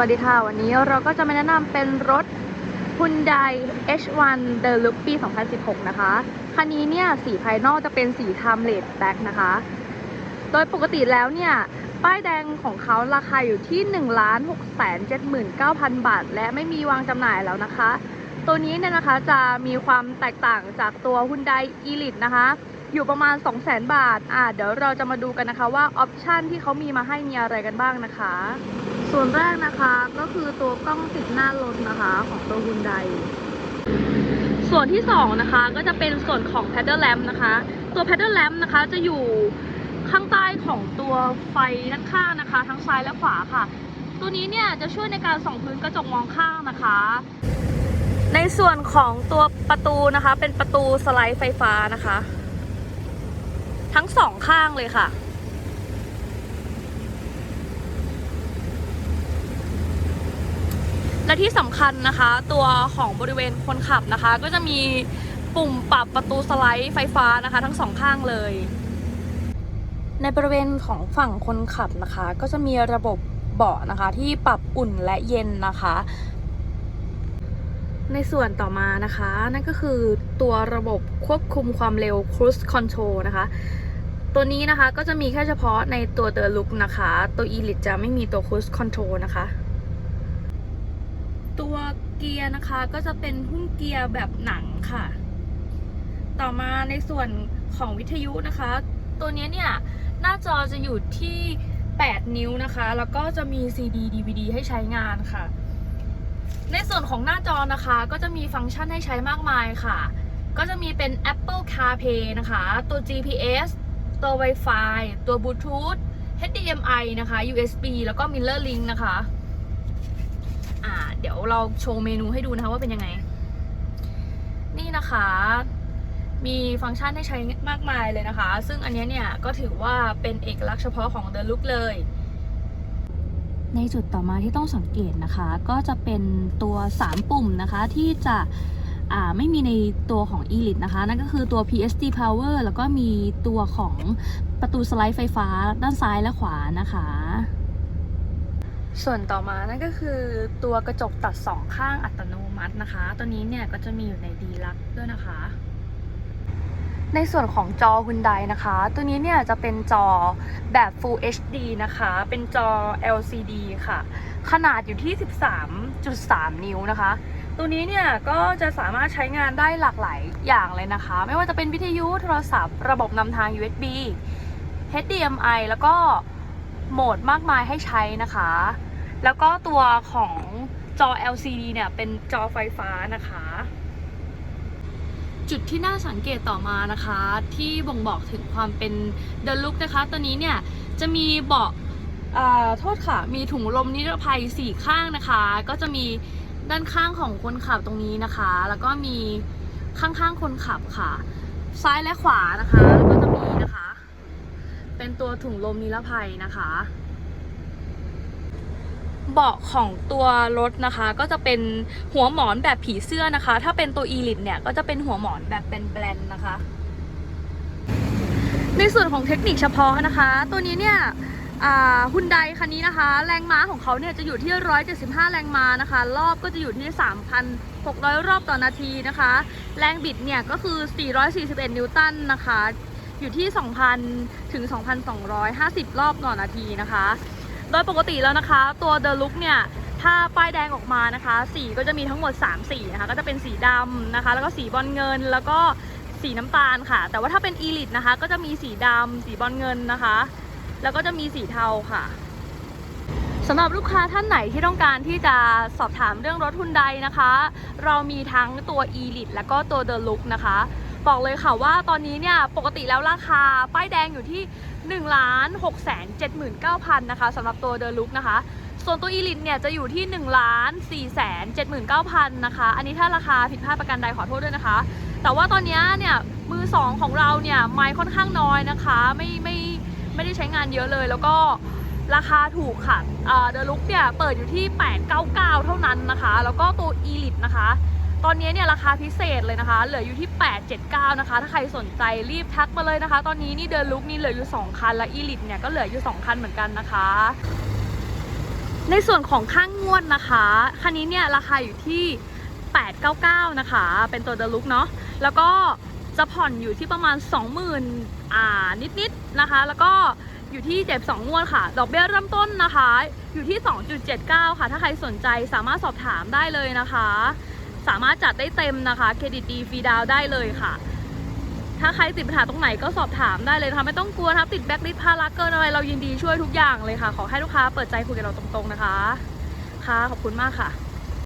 วัสดีค่ะ วันนี้เราก็จะมาแนะนำเป็นรถ Hyundai H1 The Look ปี 2016 นะคะ คันนี้เนี่ยสีภายนอกจะเป็นสี Timeless Black นะคะ โดยปกติแล้วเนี่ย ป้ายแดงของเขาราคาอยู่ที่ 1 6 7 9 0 0 0 บาท และไม่มีวางจำหน่ายแล้วนะคะ ตัวนี้เนี่ยนะคะจะมีความแตกต่างจากตัว Hyundai Elite นะคะ อยู่ประมาณ 200,000 บาท อ่าเดี๋ยวเราจะมาดูกันนะคะว่าออปชันที่เขามีมาให้มีอะไรกันบ้างนะคะ ส่วนแรกนะคะก็คือตัวกล้องติดหน้ารถนะคะของตัว Hyundai ส่วนที่สองนะคะก็จะเป็นส่วนของ Paddle Lamp นะคะ ตัว Paddle Lamp นะคะจะอยู่ข้างใต้ของตัวไฟด้านข้างนะคะ ทั้งซ้ายและขวาค่ะ ตัวนี้เนี่ยจะช่วยในการส่องพื้นกระจกมองข้างนะคะ ในส่วนของตัวประตูนะคะ เป็นประตูสไลด์ไฟฟ้านะคะ ทั้งสองข้างเลยค่ะ และที่สำคัญนะคะ ตัวของบริเวณคนขับนะคะ ก็จะมีปุ่มปรับประตูสไลด์ไฟฟ้านะคะ ทั้งสองข้างเลย ในบริเวณของฝั่งคนขับนะคะ ก็จะมีระบบเบาะนะคะที่ปรับอุ่นและเย็นนะคะ ในส่วนต่อมานะคะ นั่นก็คือตัวระบบควบคุมความเร็ว Cruise Control นะคะ ตัวนี้นะคะก็จะมีแค่เฉพาะในตัว The Look นะคะ ตัว Elite จะไม่มีตัว Cruise Control นะคะ ตัวเกียร์นะคะก็จะเป็นหุ้มเกียร์แบบหนังค่ะ ต่อมาในส่วนของวิทยุนะคะ ตัวนี้เนี่ย หน้าจอจะอยู่ที่ 8 นิ้วนะคะ แล้วก็จะมี CD DVD ให้ใช้งานค่ะ ในส่วนของหน้าจอนะคะ ก็จะมีฟังก์ชันให้ใช้มากมายค่ะ ก็จะมีเป็น Apple CarPlay นะคะ ตัว GPS ตัว Wi-Fi ตัว Bluetooth HDMI นะคะ USB แล้วก็ Mirror Link นะคะ อ่า เดี๋ยวเราโชว์เมนูให้ดูนะคะว่าเป็นยังไง นี่นะคะ มีฟังก์ชันให้ใช้มากมายเลยนะคะ ซึ่งอันนี้เนี่ยก็ถือว่าเป็นเอกลักษณ์เฉพาะของ The Look เลยในจุดต่อมาที่ต้องสังเกตนะคะ ก็จะเป็นตัว 3 ปุ่มนะคะที่จะไม่มีในตัวของ Elite นะคะ นั่นก็คือตัว PSD Power แล้วก็มีตัวของประตูสไลด์ไฟฟ้าด้านซ้ายและขวานะคะ ส่วนต่อมานั่นก็คือตัวกระจกตัดสองข้างอัตโนมัตินะคะ ตัวนี้เนี่ยก็จะมีอยู่ในดีลักด้วยนะคะ ในส่วนของจอ Hyundai นะคะ ตัวนี้เนี่ยจะเป็นจอแบบ Full HD นะคะ เป็นจอ LCD ค่ะ ขนาดอยู่ที่ 13.3 นิ้วนะคะ ตัวนี้เนี่ยก็จะสามารถใช้งานได้หลากหลายอย่างเลยนะคะ ไม่ว่าจะเป็นวิทยุโทรศัพท์ ระบบนำทาง USB HDMI แล้วก็โหมดมากมายให้ใช้นะคะ แล้วก็ตัวของจอ LCD เนี่ยเป็นจอไฟฟ้านะคะ จุดที่น่าสังเกตต่อมานะคะ ที่บ่งบอกถึงความเป็น The Look นะคะ ตัวนี้เนี่ยจะมีเบาะอ่าโทษค่ะ มีถุงลมนิรภัยสี่ข้างนะคะ ก็จะมีด้านข้างของคนขับตรงนี้นะคะ แล้วก็มีข้างๆคนขับค่ะ ซ้ายและขวานะคะ ก็จะมีนะคะ เป็นตัวถุงลมนิรภัยนะคะ เบาะของตัวรถนะคะ ก็จะเป็นหัวหมอนแบบผีเสื้อนะคะ ถ้าเป็นตัว e l i t เนี่ยก็จะเป็นหัวหมอนแบบเป็นแบรนด์นะคะ ในส่วนของเทคนิคเฉพาะนะคะ ตัวนี้เนี่ยฮุนไดคันนี้นะคะ แรงม้าของเขาเนี่ยจะอยู่ที่ 175 แรงม้านะคะ รอบก็จะอยู่ที่ 3,600 รอบต่อนาทีนะคะ แรงบิดเนี่ยก็คือ 441 นิวตันนะคะ อยู่ที่ 2,000 ถึง 2,250 รอบต่อนาทีนะคะ โดยปกติแล้วนะคะ ตัว The Look เนี่ยถ้าป้ายแดงออกมานะคะ สีก็จะมีทั้งหมด 3 สีนะคะ ก็จะเป็นสีดำนะคะ แล้วก็สีบอลเงิน แล้วก็สีน้ำตาลค่ะ แต่ว่าถ้าเป็น Elite นะคะ ก็จะมีสีดำสีบอลเงินนะคะ แล้วก็จะมีสีเทาค่ะสำหรับลูกค้าท่านไหนที่ต้องการที่จะสอบถามเรื่องรถฮุนไดนะคะ เรามีทั้งตัว Elite แล้วก็ตัว The Look นะคะ บอกเลยค่ะว่าตอนนี้เนี่ยปกติแล้วราคาป้ายแดงอยู่ที่ 1 6 7 9 0 0 0นะคะสำหรับตัวเด e l ลุกนะคะ ส่วนตัวอีลิทเนี่ยจะอยู่ที่ 1 4 7 9 0 0 0นะคะ อันนี้ถ้าราคาผิดพลาดประกันใดขอโทษด้วยนะคะ แต่ว่าตอนนี้เนี่ยมือ 2 ของเราเนี่ยไม้ค่อนข้างน้อยนะคะ ไม่ไม่ไม่ได้ใช้งานเยอะเลย แล้วก็ราคาถูกค่ะเด e l ลุกเนี่ยเปิดอยู่ที่ 899 เท่านั้นนะคะ แล้วก็ตัวอีลิทนะคะ ตอนนี้เนี่ยราคาพิเศษเลยนะคะ เหลืออยู่ที่ 879 นะคะ ถ้าใครสนใจรีบทักมาเลยนะคะ ตอนนี้นี่เดินลุกนี่เหลืออยู่ 2 คัน และอีลิทเนี่ยก็เหลืออยู่ 2 คันเหมือนกันนะคะ ในส่วนของค่างงวดนะคะ คันนี้เนี่ยราคาอยู่ที่ 899 นะคะ เป็นตัวเดลุกเนาะ แล้วก็จะผ่อนอยู่ที่ประมาณ 20,000อ่านิดๆนะคะ แล้วก็อยู่ที่เจ็บ2งวดค่ะ ดอกเบี้ยเริ่มต้นนะคะ อยู่ที่ 2.79 ค่ะ ถ้าใครสนใจสามารถสอบถามได้เลยนะคะ สามารถจัดได้เต็มนะคะ เครดิตดีฟรีดาวได้เลยค่ะ ถ้าใครติดปัญหาตรงไหนก็สอบถามได้เลยนะคะไม่ต้องกลัวนะคะติดแบ็คลิสต์ภาระเกินอะไรเรายินดีช่วยทุกอย่างเลยค่ะ ขอให้ลูกค้าเปิดใจคุยกับเราตรงๆนะคะ ค่ะขอบคุณมากค่ะ